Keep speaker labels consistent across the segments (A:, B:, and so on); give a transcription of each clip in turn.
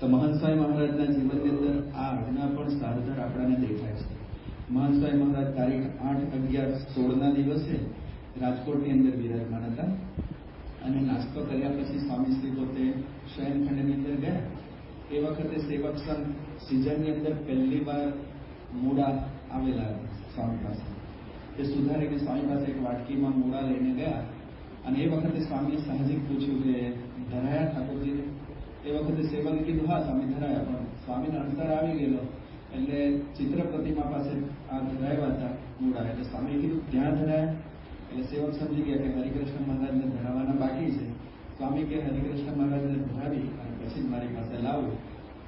A: તો મહંત મહારાજના જીવનની અંદર આ આજ્ઞા પણ સારધર આપણાને દેખાય છે. મહંત મહારાજ તારીખ આઠ અગિયાર સોળના દિવસે રાજકોટની અંદર વિરાજમાન હતા અને નાસ્તો કર્યા પછી સ્વામીશ્રી પોતે શયનખંડની અંદર ગયા. એ વખતે સેવક સંઘ સિઝનની અંદર પહેલી વાર મૂળા આવેલા સ્વામી પાસે. તે સુધારીને સ્વામી પાસે એક વાટકીમાં મૂળા લઈને ગયા અને એ વખતે સ્વામીએ સાહજિક પૂછ્યું કે, ધરાયા ઠાકોરજીને એ વખતે સેવકે કીધું, હા સ્વામી ધરાયા પણ સ્વામીને અંતર આવી ગયેલો. એટલે ચિત્ર પ્રતિમા પાસે આ ધરાવ્યા હતા મૂળા. એટલે સ્વામીએ કીધું, ત્યાં ધરાયા. એટલે સેવક સમજી ગયા કે હરિકૃષ્ણ મહારાજને ધરાવવાના બાકી છે. સ્વામી કે, હરિકૃષ્ણ મહારાજને ધરાવી અને પછી મારી પાસે લાવું.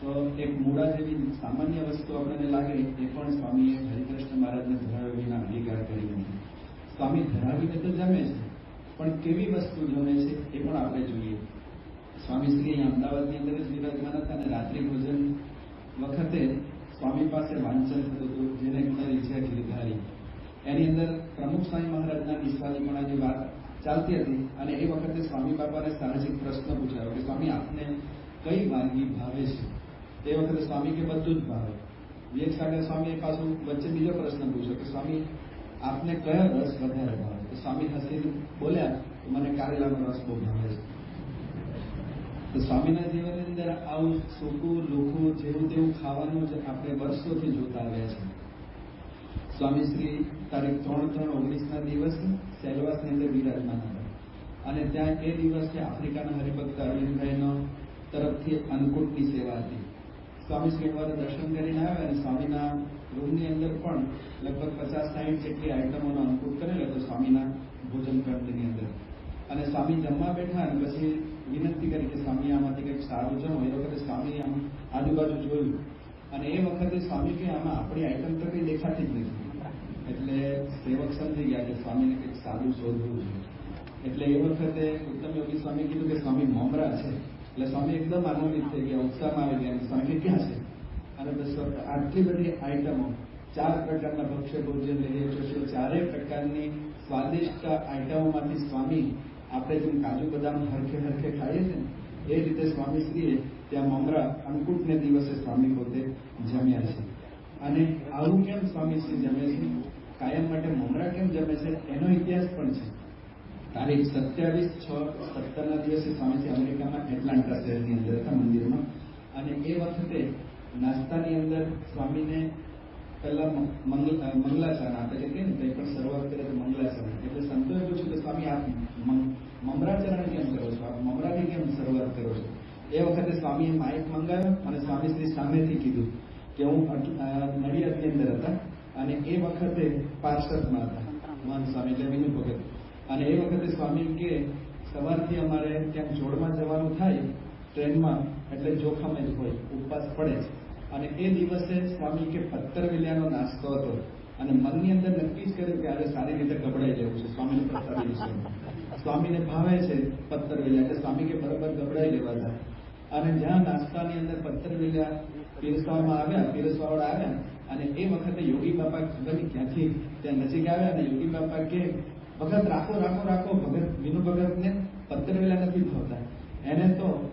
A: તો એક મૂળા જેવી સામાન્ય વસ્તુ આપણને લાગે, એ પણ સ્વામીએ હરિકૃષ્ણ મહારાજને ધરાવ્યા વિના અંગીકાર કરી નથી સ્વામી ધરાવીને તો જમે છે, પણ કેવી વસ્તુ જમે છે એ પણ આપણે જોઈએ. સ્વામી શ્રી અહીંયા અમદાવાદની અંદર જ વિરાજમાન હતા અને રાત્રિ ભોજન વખતે સ્વામી પાસે વાંચન થતું હતું, જેને ગુણરી છે ગીરધારી એની અંદર પ્રમુખ સ્વામી મહારાજના નિસ્વાલીપણાની વાત ચાલતી હતી અને એ વખતે સ્વામી બાપાને સાહજિક પ્રશ્ન પૂછાયો કે, સ્વામી, આપને કઈ વાનગી ભાવે છે? તે વખતે સ્વામી કે, બધું જ ભાવે. વિવેક સાગર સ્વામીએ પાછું વચ્ચે બીજો પ્રશ્ન પૂછ્યો કે, સ્વામી, આપને કયો રસ વધારે ભાવે? તો સ્વામી હસીને બોલ્યા તો મને કારેલાનો રસ બહુ ભાવે છે. તો સ્વામીના જીવનની અંદર આવું સૂકું, લુખું, જેવું તેવું ખાવાનું આપણે વર્ષોથી જોતા આવ્યા છે સ્વામી શ્રી તારીખ ત્રણ ત્રણ ઓગણીસના દિવસ સેલવાસની અંદર વિરાજમાન હતા. અને ત્યાં એ દિવસે આફ્રિકાના હરિભક્ત અરવિંદભાઈનો તરફથી અન્નકૂટની સેવા હતી. સ્વામીશ્રી દર્શન કરીને આવ્યા અને સ્વામીના રૂમની અંદર પણ લગભગ પચાસ સાઠ જેટલી આઈટમોનો અન્નકૂટ કરેલો હતો. સ્વામીના ભોજન કંઠની અંદર. અને સ્વામી જમવા બેઠા અને પછી વિનંતી કરી કે સ્વામી, આમાંથી કંઈક સારું જણો એ વખતે સ્વામી આમ આજુબાજુ જોયું. અને એ વખતે સ્વામી કે આમાં આપણી આઈટમ તો કંઈ દેખાતી જ નથી. એટલે સેવક સમજી ગયા કે સ્વામીને કંઈક સારું શોધવું છે. એટલે એ વખતે ઉત્તમ યોગી સ્વામી કીધું કે સ્વામી મમરા છે. એટલે સ્વામી એકદમ આનંદિત થઈ ગયા, ઉત્સાહમાં આવી ગયા સ્વામી ક્યાં છે? અને બસ આટલી બધી આઈટમો ચાર પ્રકારના ભક્ષ્ય ભોજન લઈએ છીએ ચારેય પ્રકારની સ્વાદિષ્ટ આઈટમોમાંથી સ્વામી આપણે જેમ કાજુ બદામ હરખે હરખે ખાઈએ છીએ ને, એ રીતે સ્વામીશ્રીએ ત્યાં મમરા અન્નકૂટને દિવસે સ્વામી પોતે જમ્યા છે. અને આવું કેમ સ્વામીશ્રી જમે છે? કાયમ માટે મમરા કેમ જમે છે? એનો ઇતિહાસ પણ છે. તારીખ સત્યાવીસ છ સત્તરના દિવસે સ્વામીજી અમેરિકામાં એટલાન્ટા શહેરની અંદર હતા મંદિરમાં. અને એ વખતે નાસ્તાની અંદર સ્વામીને પહેલા મંગલ, મંગલાચરણ આપે છે, કે ને કંઈ પણ શરૂઆત કરે તો મંગલાચરણ. એટલે સંતોએ પૂછ્યું કે સ્વામી આપ મમરાચરણ કેમ કરો છો? આપ મમરાની કેમ શરૂઆત કરો છો? એ વખતે સ્વામીએ માઇક મંગાવ્યો અને સ્વામીશ્રી સામેથી કીધું કે હું નડિયાદની અંદર હતા અને એ વખતે પાર્ષદમાં હતા. મહંત સ્વામી એટલે બીજું ભગત અને એ વખતે સ્વામી કે સવારથી અમારે ત્યાં જોડમાં જવાનું થાય ટ્રેનમાં એટલે જોખમ જ હોય, ઉપવાસ પડે અને એ દિવસે સ્વામી કે પત્તરવેલિયાનો નાસ્તો હતો અને મનની અંદર નક્કી જ કર્યું કે આજે સારી રીતે ગબડાઈ જવું છે, સ્વામીને પ્રસાદી વિશે સ્વામીને ભાવે છે પત્તરવેલિયા એટલે સ્વામી કે બરોબર ગબડાઈ લેવા જાય અને જ્યાં નાસ્તાની અંદર પત્તરવેલિયા પીરસવામાં આવ્યા, પીરસવાવાળા આવ્યા, અને એ વખતે યોગી બાપા ખબર ક્યાંથી ત્યાં નજીક આવ્યા અને યોગી બાપા કે, ભગત, રાખો રાખો રાખો, ભગત, વિનુ ભગતને પત્તરવેલા નથી ભાવતા. એને તો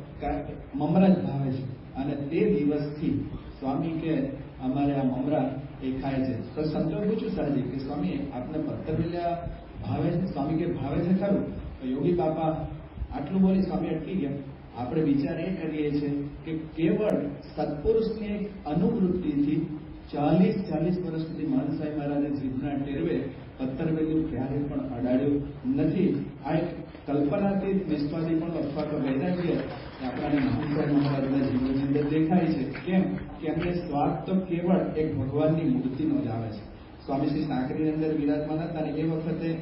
A: મમરા જ ભાવે છે. અને તે દિવસથી સ્વામી કે, અમારે આ મમરા એ ખાય છે. તો સંતો પૂછ્યું સાહેબ કે સ્વામી, આપને પત્તરવેલા ભાવે છે? સ્વામી કે ભાવે છે? ખરું. તો યોગી બાપા આટલું બોલી, સ્વામી, અટકી ગયા. આપણે વિચાર એ કરીએ છીએ કે કેવળ સત્પુરુષની એક અનુવૃત્તિથી ચાલીસ ચાલીસ વર્ષ સુધી મહંત સાહેબ મહારાજે જીભના ટેરવે પત્તરવેલું ક્યારેય પણ અડાડ્યું નથી. આ એક કલ્પનાથી નિસ્વાદી પણ અથવા તો વૈરાગ્ય આપણાને સાહેબ મહારાજના જીવનની અંદર દેખાય છે. કેમ? કે એમને સ્વાદ તો કેવળ એક ભગવાનની મૂર્તિનો જ આવે છે. સ્વામી શ્રી સાંકરીની અંદર વિરાજમાન હતા અને એ વખતે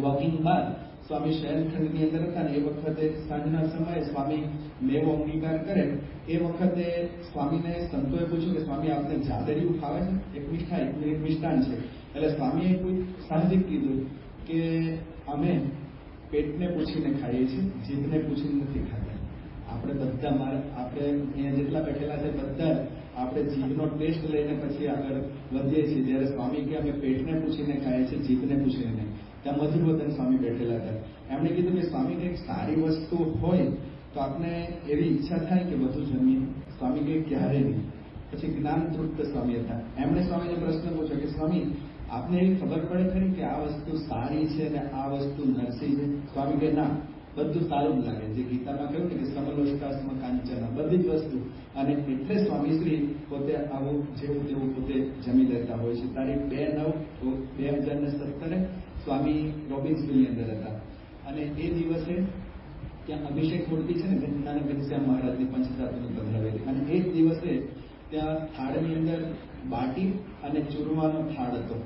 A: વોકિંગ બાદ સ્વામી શયનખંડની અંદર હતા ને એ વખતે સાંજના સમયે સ્વામી મેવો અંગીકાર કરે એ વખતે સ્વામીને સંતોએ પૂછ્યું કે સ્વામી આપને જાદરિયું ખાવે છે? એક મીઠાઈ એક મિષ્ટાન છે. એટલે સ્વામીએ કોઈ સાહજિક કીધું કે અમે પેટને પૂછીને ખાઈએ છીએ, જીભને પૂછીને નથી ખાતા. આપણે બધા આપણે અહીંયા જેટલા બેઠેલા છે બધા, આપણે જીભનો ટેસ્ટ લઈને પછી આગળ વધીએ છીએ. જ્યારે સ્વામી કે અમે પેટને પૂછીને ખાઈએ છીએ, જીભને પૂછીને નહીં. ત્યાં મધુરવદન સ્વામી બેઠેલા હતા એમણે કીધું કે સ્વામી કંઈક સારી વસ્તુ હોય તો આપણે એવી ઈચ્છા થાય કે બધું જમીએ સ્વામી કંઈક ક્યારે નહીં. પછી જ્ઞાન તૃપ્ત સ્વામી હતા. એમણે સ્વામીને પ્રશ્ન પૂછ્યો કે, સ્વામી, આપને એવી ખબર પડે ખરી કે આ વસ્તુ સારી છે અને આ વસ્તુ નરસી છે? સ્વામી કે, ના. બધું સારું જ લાગે. જે ગીતામાં કહ્યું ને કે સમલોષ્ટાસ્મ કાંચન બધી જ વસ્તુ. અને એટલે સ્વામીશ્રી પોતે આવું જેવું તેવું પોતે જમી લેતા હોય છે. તારીખ બે નવ બે હજાર ને સત્તરે સ્વામી રોબિન્સવિલની અંદર હતા. અને એ દિવસે ત્યાં અભિષેક મૂર્તિ છે ને નાના ઘનશ્યામ મહારાજની પંચધાતુની પધરાવેલી અને એ જ દિવસે ત્યાં થાળની અંદર બાટી અને ચૂરવાનો થાળ હતો.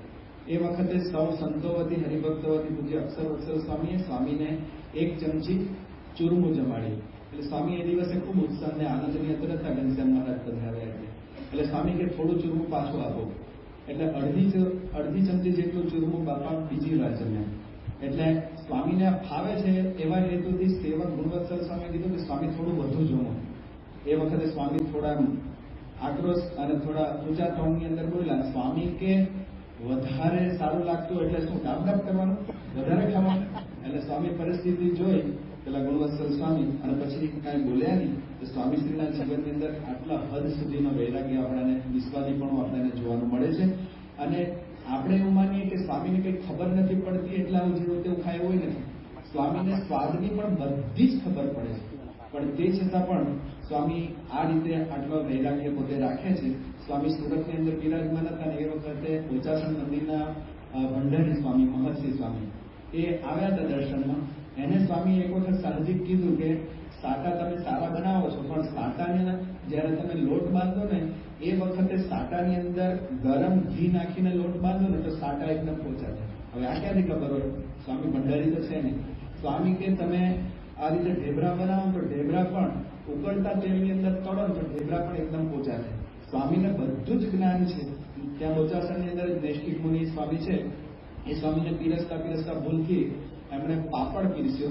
A: એ વખતે સૌ સંતો વતી, હરિભક્તો વતી, પૂજ્ય અક્ષર વત્સલ સ્વામીએ સ્વામીને એક ચમચી ચૂરમું જમાડી. એટલે સ્વામી એ દિવસે ખૂબ ઉત્સાહ અને આનંદની અંદર હતા ઘનશ્યામ મહારાજ પધરાવ્યા એટલે. એટલે સ્વામી કે થોડું ચૂરમું પાછું આપો. એટલે અડધી અડધી ચમચી જેટલું ચૂરમું બાપા બીજી વાર એટલે સ્વામીને ફાવે છે એવા હેતુથી સેવક ગુણવત્સર સ્વામી કીધું કે સ્વામી થોડું વધુ જમો. એ વખતે સ્વામી થોડા આક્રોશ અને થોડા ઊંચા ટોનની અંદર બોલ્યા, સ્વામી કે વધારે સારું લાગતું એટલે શું કામ કામ કરવાનું? વધારે ખાવાનું? એટલે સ્વામી પરિસ્થિતિ જોઈ, પેલા ગુણવત્સલ સ્વામી અને પછી કાંઈ બોલ્યા નહીં, તો સ્વામીશ્રીના જીવનની અંદર આટલા હદ સુધીનો વૈરાગ્ય આપણને નિસ્વાદીપણું આપણને જોવાનું મળે છે. અને આપણે એવું માનીએ કે સ્વામીને કંઈ ખબર નથી પડતી, એટલે આવું જેવું તેવું ખાય હોય નથી. સ્વામીને સ્વાદની પણ બધી જ ખબર પડે પણ તે છતાં પણ સ્વામી આ રીતે આટલો વૈરાગ્ય પોતે રાખે છે. સ્વામી સુરતની અંદર બિરાજમાન હતા અને એ વખતે ઓચાસણ મંદિરના ભંડારી સ્વામી, મહર્ષિ સ્વામી, એ આવ્યા હતા દર્શનમાં. એને સ્વામી એક વખત સાહજિક કીધું કે સાટા તમે સારા બનાવો છો, પણ સાટાને જ્યારે તમે લોટ બાંધો ને, એ વખતે સાટાની અંદર ગરમ ઘી નાખીને લોટ બાંધો ને, તો સાટા એકદમ પોચા હવે આ ક્યાંથી ખબર હોય? સ્વામી ભંડારી તો છે નહીં. સ્વામી કે, તમે આ રીતે ઢેબરા બનાવો તો ઢેબરા પણ ઉકળતા તેલની અંદર તળો તો ઢેબરા પણ એકદમ પોચા છે સ્વામીને બધું જ જ્ઞાન છે. ત્યાં બોચાસણની અંદર નૈષ્ઠિક મુનિ સ્વામી છે. એ સ્વામીને પીરસતા પીરસતા ભૂલથી એમણે પાપડ પીરસ્યો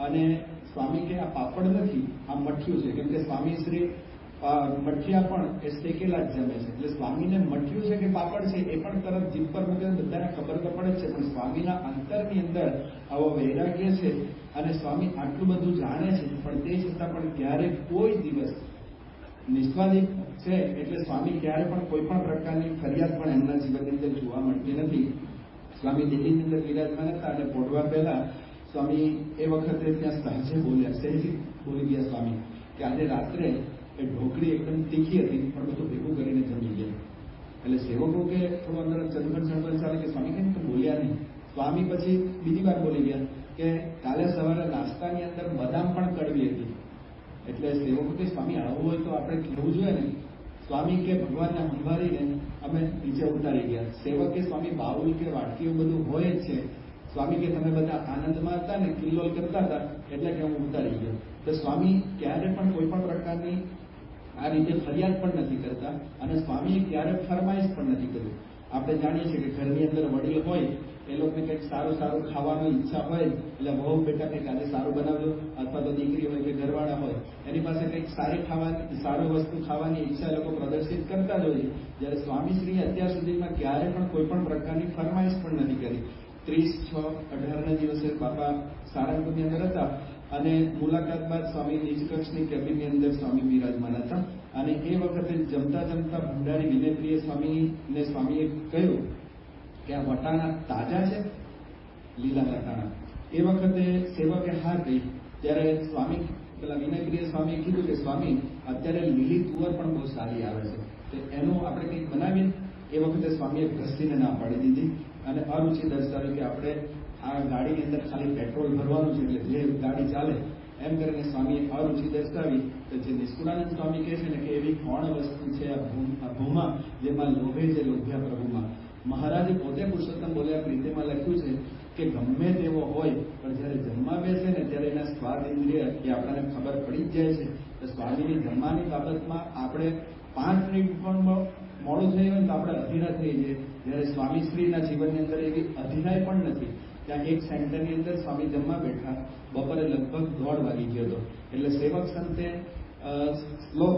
A: અને સ્વામી કે આ પાપડ નથી આ મઠિયું છે. કેમ કે સ્વામી શ્રી અ, મઠિયા પણ એ શેકેલા જ જમે છે. એટલે સ્વામીને મઠિયું છે કે પાપડ છે એ પણ તરત જીભ પર મૂકે બધાને ખબર તો પડે છે. પણ સ્વામીના અંતરની અંદર આવો વૈરાગ્ય છે અને સ્વામી આટલું બધું જાણે છે, પણ તે છતાં પણ ક્યારેક કોઈ દિવસ નિષ્ફાદિત છે એટલે સ્વામી ક્યારે પણ કોઈ પણ પ્રકારની ફરિયાદ પણ એમના જીવનની અંદર જોવા મળતી નથી. સ્વામી દિલ્હીની અંદર વિરાજમાન હતા અને પોઢવા પહેલા સ્વામી એ વખતે ત્યાં સહજે બોલ્યા સહેજી બોલી ગયા સ્વામી, કે આજે રાત્રે એ ઢોકળી એકદમ તીખી હતી, પણ બધું ભેગું કરીને જમી ગયા એટલે સેવકો કે થોડું અંદર ચંદન ચંદન ચાલે કે સ્વામી કેમ બોલ્યા નહીં. સ્વામી પછી બીજી વાર બોલી ગયા કે કાલે સવારે નાસ્તાની અંદર બદામ પણ કડવી હતી. એટલે સેવકો કે, સ્વામી, આવું હોય તો આપણે કહેવું જોઈએ ને? સ્વામી કે, ભગવાનને સંભાળીને અમે નીચે ઉતારી ગયા. સેવક કે, સ્વામી, બાઉલ કે, વાટકીઓ બધું હોય જ છે. સ્વામી કે, તમે બધા આનંદમાં હતા ને? કિલ્લોલ કરતા હતા? એટલે કે હું ઉતારી ગયો. તો સ્વામી ક્યારે પણ કોઈ પણ પ્રકારની આ રીતે ફરિયાદ પણ નથી કરતા અને સ્વામીએ ક્યારે ફરમાઈશ પણ નથી કર્યું આપણે જાણીએ છીએ કે ઘરની અંદર વડીલ હોય એ લોકોને કંઈક સારું સારું ખાવાની ઈચ્છા હોય, એટલે બહુ બેટા કંઈક આજે સારું બનાવજો. અથવા તો દીકરી હોય કે ઘરવાળા હોય, એની પાસે કંઈક સારી ખાવાની સારું વસ્તુ ખાવાની ઈચ્છા લોકો પ્રદર્શિત કરતા જ હોય જ્યારે સ્વામીશ્રીએ અત્યાર સુધીમાં ક્યારે પણ કોઈ પણ પ્રકારની ફરમાઈશ પણ નથી કરી. ત્રીસ, છ, અઢારના દિવસે બાપા સારંગપુરની અંદર હતા અને મુલાકાત બાદ સ્વામી નીચકક્ષની કેબિનની અંદર સ્વામી બિરાજમાન હતા અને એ વખતે જમતા જમતા ભંડારી વિનયપ્રિય સ્વામીને સ્વામીએ કહ્યું કે આ વટાણા તાજા છે? લીલા વટાણા. એ વખતે સેવકે હા કહી, ત્યારે સ્વામી, પેલા વિનયપ્રિય સ્વામીએ કીધું કે, સ્વામી, અત્યારે લીલી તુવર પણ બહુ સારી આવે છે. તો એનું આપણે કંઈક બનાવીએ? એ વખતે સ્વામીએ ઘસીને ના પાડી દીધી અને અરુચિ દર્શાવી કે આપણે આ ગાડીની અંદર ખાલી પેટ્રોલ ભરવાનું છે એટલે જે ગાડી ચાલે, એમ કરીને સ્વામીએ અરુચિ દર્શાવી તો જે નિષ્કુળાનંદ સ્વામી કહે છે ને કે એવી કોણ વસ્તુ છે આ ભૂમા જેમાં લોભે છે લોભ્યા પ્રભુમાં? મહારાજે પોતે પુરુષોત્તમ બોલ્યા પ્રીતિમાં લખ્યું છે કે ગમે તેવો હોય, પણ જ્યારે જમવા બેસે ને ત્યારે એના સ્વાદ ઇન્દ્રિય એ આપણને ખબર પડી જ જાય છે. તો સ્વામીની જમવાની બાબતમાં આપણે પાંચ મિનિટ પણ મોડું થઈ હોય ને તો આપણે અધીરા થઈ જઈએ. જ્યારે સ્વામીશ્રીના જીવનની અંદર એવી અધિનાય પણ નથી. ત્યાં એક સેન્ટરની અંદર સ્વામી જમવા બેઠા. બપોરે લગભગ દોઢ વાગી ગયો હતો. એટલે સેવક સંતે શ્લોક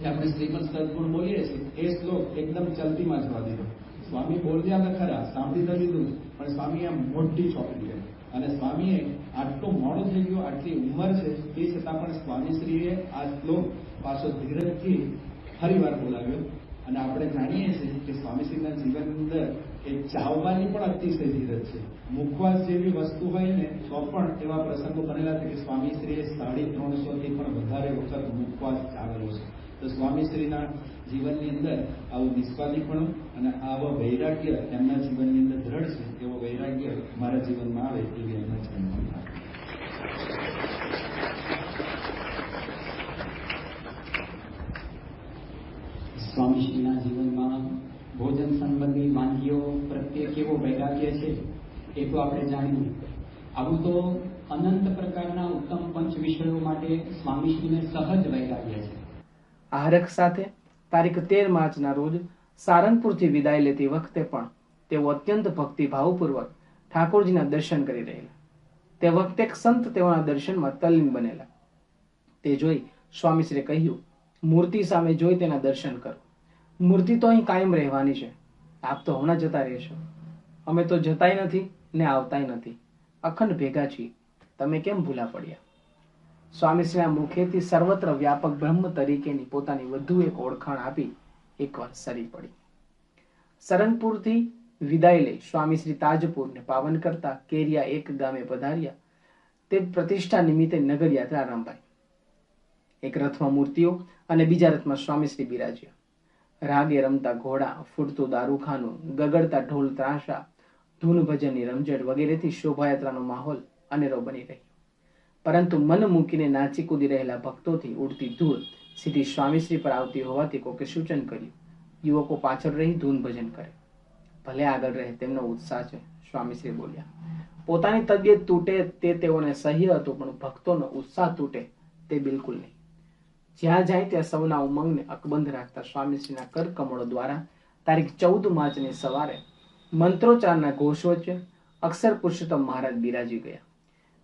A: જે આપણે શ્રીમદ સદગુણ બોલીએ છીએ, એ શ્લોક એકદમ ચલતીમાં જવા દીધો સ્વામી બોલ્યા તો ખરા, સાંભળી તો લીધું પણ સ્વામી આ મોટી ચોપડી અને સ્વામીએ આટલો મોડું થઈ ગયો, આટલી ઉંમર છે, તે છતાં પણ સ્વામીશ્રીએ આ શ્લોક પાછો ધીરજથી ફરીવાર બોલાવ્યો. અને આપણે જાણીએ છીએ કે સ્વામીશ્રીના જીવનની અંદર એ ચાવવાની પણ અતિશય ધીરજ છે. મુખવાસ જેવી વસ્તુ હોય ને, તો પણ એવા પ્રસંગો બનેલા છે કે સ્વામીશ્રીએ સાડી ત્રણસો થી પણ વધારે વખત મુખવાસ ચાવેલો છે. તો સ્વામીશ્રીના જીવનની અંદર આવું નિસ્વાદીપણું અને આવો વૈરાગ્ય એમના જીવનની અંદર દ્રઢ છે, એવો વૈરાગ્ય મારા જીવનમાં આવે એવી એમના જીવનમાં
B: સ્વામીશ્રીના જીવનમાં ભોજન સંબંધી વાનગીઓ પ્રત્યે કેવો વૈરાગ્ય છે, એ તો આપણે જાણ્યું આવું તો અનંત પ્રકારના ઉત્તમ પંચ વિષયો માટે સ્વામીશ્રીને સહજ વૈરાગ્ય છે.
C: આહારક સાથે તારીખ તેર માર્ચના રોજ સારંગપુરથી વિદાય લેતી વખતે પણ તેઓ અત્યંત ભક્તિભાવપૂર્વક ઠાકોરજીના દર્શન કરી રહેલા. તે વખતે એક સંત તેઓના દર્શનમાં તલ્લીન બનેલા. તે જોઈ સ્વામીશ્રીએ કહ્યું, મૂર્તિ સામે જોઈ તેના દર્શન કરો. મૂર્તિ તો અહીં કાયમ રહેવાની છે. આપ તો હમણાં જતા રહેશો. અમે તો જતાય નથી ને આવતાય નથી. અખંડ ભેગા છીએ. તમે કેમ ભૂલા પડ્યા? સ્વામીશ્રીના મુખેથી સર્વત્ર વ્યાપક બ્રહ્મ તરીકેની પોતાની વધુ એક ઓળખાણ આપી એકવાર સરી પડી. સરંગપુરથી વિદાય લઈ સ્વામીશ્રી તાજપુરને પાવન કરતા કેરિયા એક ગામે પધાર્યા. તે પ્રતિષ્ઠા નિમિત્તે નગર યાત્રા આરંભાઈ એક રથમાં મૂર્તિઓ અને બીજા રથમાં સ્વામીશ્રી બિરાજ્યા. રાગે રમતા ઘોડા, ફૂટતું દારૂખાનું, ગગડતા ઢોલ, ત્રાસા, ધૂન ભજનની રમઝટ વગેરેથી શોભાયાત્રાનો માહોલ અનેરો બની રહ્યો પરંતુ મન મૂકીને નાચી કૂદી રહેલા ભક્તોથી ઉડતી ધૂળ સીધી સ્વામીશ્રી પર આવતી હોવાથી કોકે સૂચન કર્યું. યુવકો પાછળ રહી ધૂન ભજન કરે. ભલે આગળ રહે તેમનો ઉત્સાહ છે, સ્વામીશ્રી બોલ્યા. પોતાની તબિયત તૂટે તે તેઓને સહ્ય હતું, પણ ભક્તોનો ઉત્સાહ તૂટે તે બિલકુલ નહીં. જ્યાં જાય ત્યાં સૌના ઉમંગને અકબંધ રાખતા સ્વામીશ્રીના કરકમળો દ્વારા તારીખ ચૌદ માર્ચની સવારે મંત્રોચ્ચારના ઘોષ વચ્ચે અક્ષર પુરુષોત્તમ મહારાજ બિરાજી ગયા.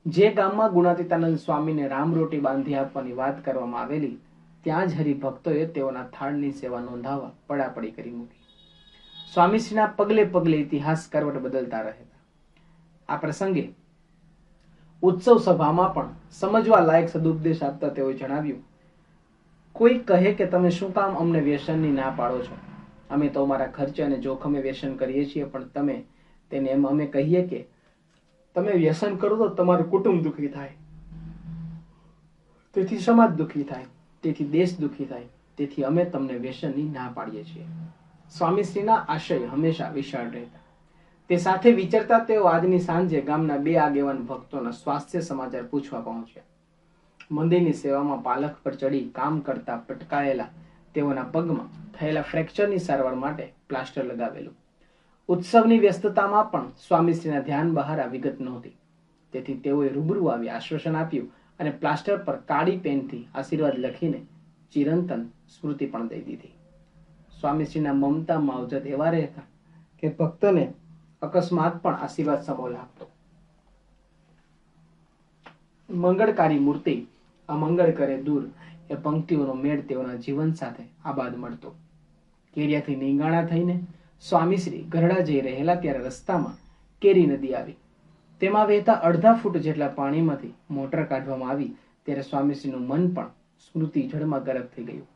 C: જે ગામમાં ગુણાતીતાનંદ સ્વામીને રામ રોટી બાંધી આપવાની વાત કરવામાં આવેલી, ત્યાં જ હરિભક્તોએ તેઓના થાળની સેવા નોંધાવવા પડાપડી કરી મૂકી. સ્વામીશ્રીના પગલે પગલે ઇતિહાસ કરવટ બદલતા રહેતા. આ પ્રસંગે ઉત્સવ સભામાં પણ સમજવા લાયક સદુપદેશ આપતા તેઓએ જણાવ્યું, કોઈ કહે કે તમે શું કામ અમને વ્યસનની ના પાડો છો? અમે તો અમારા ખર્ચે અને જોખમે વ્યસન કરીએ છીએ, પણ તમે તેને એમ અમે કહીએ કે તમે વ્યસન કરો તો તમારું કુટુંબ દુઃખી થાય. તેથી સમાજ દુઃખી થાય. તેથી દેશ દુઃખી થાય. તેથી અમે તમને વ્યસનની ના પાડીએ છીએ. સ્વામીશ્રીના આશય હંમેશા વિશાળ રહેતા. તે સાથે વિચારતા તેઓ આજની સાંજે ગામના બે આગેવાન ભક્તોના સ્વાસ્થ્ય સમાચાર પૂછવા પહોંચ્યા. મંદિરની સેવામાં પાલખ પર ચડી કામ કરતા પટકાયેલા તેઓના પગમાં થયેલા ફ્રેક્ચરની સારવાર માટે પ્લાસ્ટર લગાવેલું. ઉત્સવની વ્યસ્તતામાં પણ સ્વામીશ્રીના ધ્યાન બહાર આ વિગત નહોતી. તેથી તેઓએ રૂબરૂ આવી આશ્વાસન આપ્યું અને પ્લાસ્ટર પર કાળી પેનથી આશીર્વાદ લખીને ચિરંતન સ્મૃતિ પણ દઈ દીધી. સ્વામીશ્રીના મમતા માવજત એવા રહેતા કે ભક્તને અકસ્માત પણ આશીર્વાદ સમો લાગતો મંગળકારી મૂર્તિ અમંગળ કરે દૂર એ પંક્તિઓનો મેળ તેઓના જીવન સાથે આબાદ મળતો. કેરિયાથી નીંગાણા થઈને સ્વામીશ્રી ગરડા જઈ રહેલા ત્યારે રસ્તામાં કેરી નદી આવી. તેમાં વહેતા અડધા ફૂટ જેટલા પાણીમાંથી મોટર કાઢવામાં આવી, ત્યારે સ્વામીશ્રીનું મન પણ સ્મૃતિ જળમાં ગરબ થઈ ગયું.